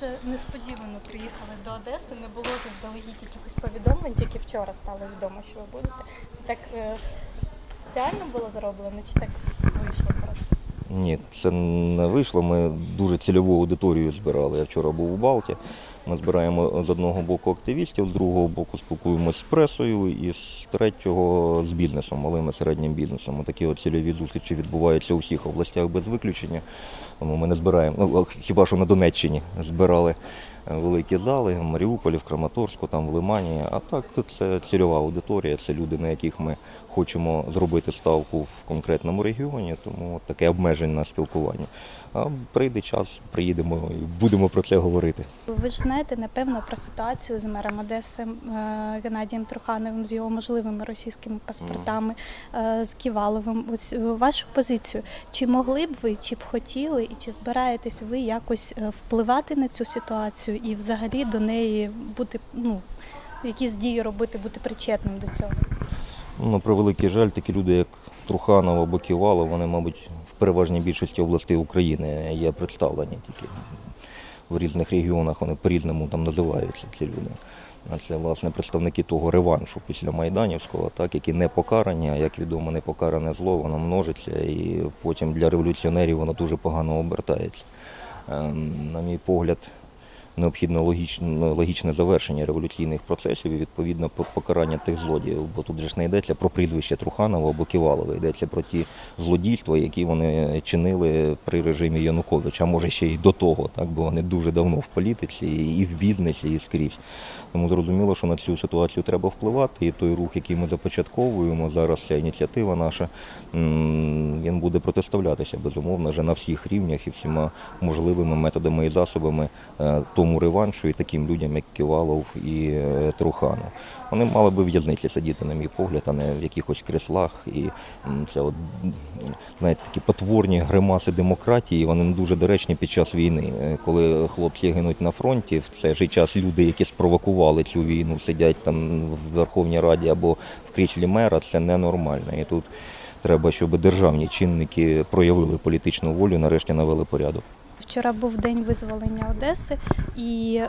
дуже несподівано приїхали до Одеси. Не було заздалегідь якихось повідомлень, тільки вчора стало відомо, що ви будете. Це так е, спеціально було зроблено, чи так вийшло просто? Ні, це не вийшло. Ми дуже цільову аудиторію збирали. Я вчора був у Балті. Ми збираємо з одного боку активістів, з другого боку спілкуємося з пресою і з третього з бізнесом, малим і середнім бізнесом. Такі от цільові зустрічі відбуваються у всіх областях без виключення. Тому ми не збираємо, ну, хіба що на Донеччині збирали е, великі зали, в Маріуполі, в Краматорську, там в Лимані. А так це цільова аудиторія, це люди, на яких ми хочемо зробити ставку в конкретному регіоні, тому таке обмеження на спілкування. А прийде час, приїдемо і будемо про це говорити. Ви ж знаєте, напевно, про ситуацію з мером Одеси е, Геннадієм Трухановим, з його можливими російськими паспортами, е, з Ківаловим. Ось е, вашу позицію. Чи могли б ви, чи б хотіли, і чи збираєтесь ви якось впливати на цю ситуацію і взагалі до неї бути, ну, якісь дії робити, бути причетним до цього? Ну, на превеликий жаль, такі люди, як Труханов або Ківалов, вони, мабуть, в переважній більшості областей України є представлені тільки в різних регіонах, вони по-різному там називаються ці люди. Це власне представники того реваншу після Майданівського, так, які не покарані, а як відомо, не покаране зло, воно множиться, і потім для революціонерів воно дуже погано обертається. Ем, На мій погляд, необхідно логічне, логічне завершення революційних процесів і відповідно по- покарання тих злодіїв. Бо тут же ж не йдеться про прізвище Труханова або Ківалова, йдеться про ті злодійства, які вони чинили при режимі Януковича, а може ще й до того, так бо вони дуже давно в політиці, і в бізнесі, і скрізь. Тому зрозуміло, що на цю ситуацію треба впливати. І той рух, який ми започатковуємо зараз, ця ініціатива наша, він буде протиставлятися безумовно вже на всіх рівнях і всіма можливими методами і засобами е, тому реваншу і таким людям, як Ківалов і е, Труханов. Вони мали би в'язниці сидіти, на мій погляд, а не в якихось креслах. І це от, знаєте, такі потворні гримаси демократії, вони не дуже доречні під час війни. Е, Коли хлопці гинуть на фронті, в цей же час люди, які спровокували цю війну, сидять там в Верховній Раді або в кріслі мера, це ненормально. І тут треба, щоб державні чинники проявили політичну волю, нарешті навели порядок. Вчора був день визволення Одеси, і е,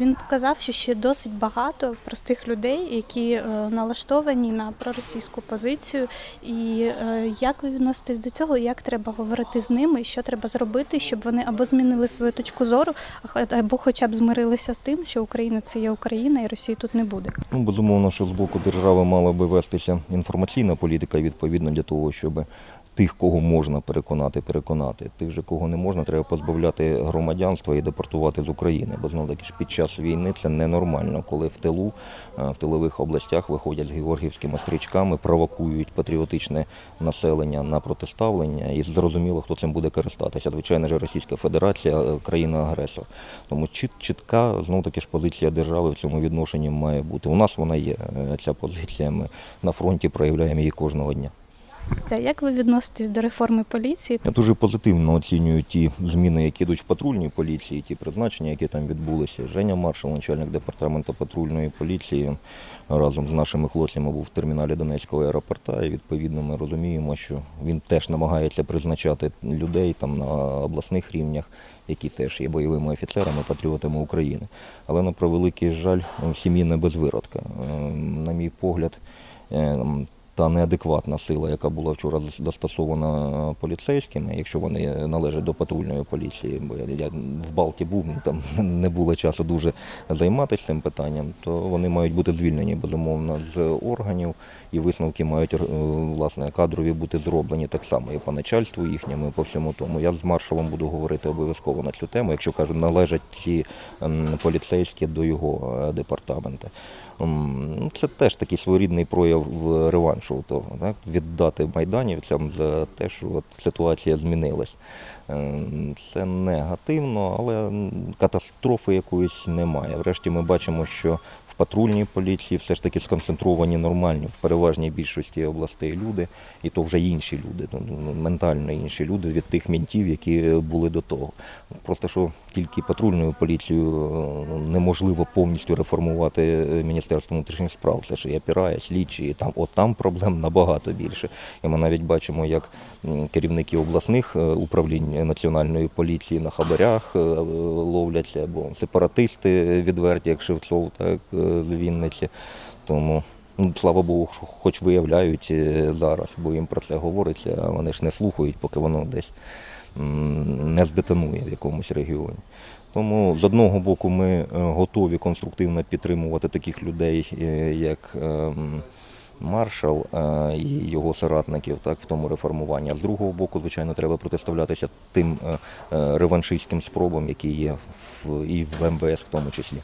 він показав, що ще досить багато простих людей, які е, налаштовані на проросійську позицію. І е, як ви відноситесь до цього? Як треба говорити з ними? Що треба зробити, щоб вони або змінили свою точку зору, або хоча б змирилися з тим, що Україна це є Україна, і Росії тут не буде. Ну, безумовно, що з боку держави мала би вестися інформаційна політика відповідно для того, щоб тих, кого можна переконати, переконати. Тих же, кого не можна, треба позбавляти громадянства і депортувати з України. Бо знову таки ж під час війни це ненормально, коли в тилу, е, в тилових областях виходять з георгіївськими стрічками, провокують патріотичне населення на протиставлення, і зрозуміло, хто цим буде користатися. Звичайно ж, Російська Федерація, е, країна-агресор. Тому чіт, чітка знову таки ж позиція держави в цьому відношенні має бути. У нас вона є. е, Ця позиція. Ми на фронті проявляємо її кожного дня. Це як ви відноситесь до реформи поліції? Я дуже позитивно оцінюю ті зміни, які йдуть в патрульній поліції, ті призначення, які там відбулися. Женя Маршал, начальник департаменту патрульної поліції, разом з нашими хлопцями був в терміналі Донецького аеропорта. І відповідно ми розуміємо, що він теж намагається призначати людей там на обласних рівнях, які теж є бойовими офіцерами, патріотами України. Але на превеликий жаль, в сім'ї не без виродка. Е, На мій погляд. Е, та неадекватна сила, яка була вчора застосована поліцейськими, якщо вони належать до патрульної поліції, бо я, в Балті був, там не було часу дуже займатися цим питанням, то вони мають бути звільнені безумовно з органів, і висновки мають е, власне кадрові бути зроблені так само і по начальству їхньому, і по всьому тому. Я з маршалом буду говорити обов'язково на цю тему, якщо кажу, належать ці поліцейські до його е, департаменту. Це теж такий своєрідний прояв реваншу того, так? віддати майданівцям за те, що от ситуація змінилась. Ем, Це негативно, але катастрофи якоїсь немає. Врешті ми бачимо, що в патрульній поліції все ж таки сконцентровані нормальні в переважній більшості областей люди, і то вже інші люди, ну, ну, ментально інші люди від тих мінтів, які були до того. Просто що тільки патрульною поліцією е, неможливо повністю реформувати е, Міністерство внутрішніх справ. Це ж і опірає, слідчі, і там, от там проблем набагато більше. І ми навіть бачимо, як керівники обласних е, управлінь національної поліції на хабарях е, ловляться, або сепаратисти відверті, як Шевцов, так е, Вінниці. Тому ну, слава Богу, що хоч виявляють е, зараз, бо їм про це говориться, а вони ж не слухають, поки воно десь не здетонує в якомусь регіоні. Тому з одного боку ми е, готові конструктивно підтримувати таких людей, е, як маршал і його соратників, так в тому реформуванні. А з другого боку, звичайно, треба протиставлятися тим реваншистським спробам, які є і в МВС в тому числі.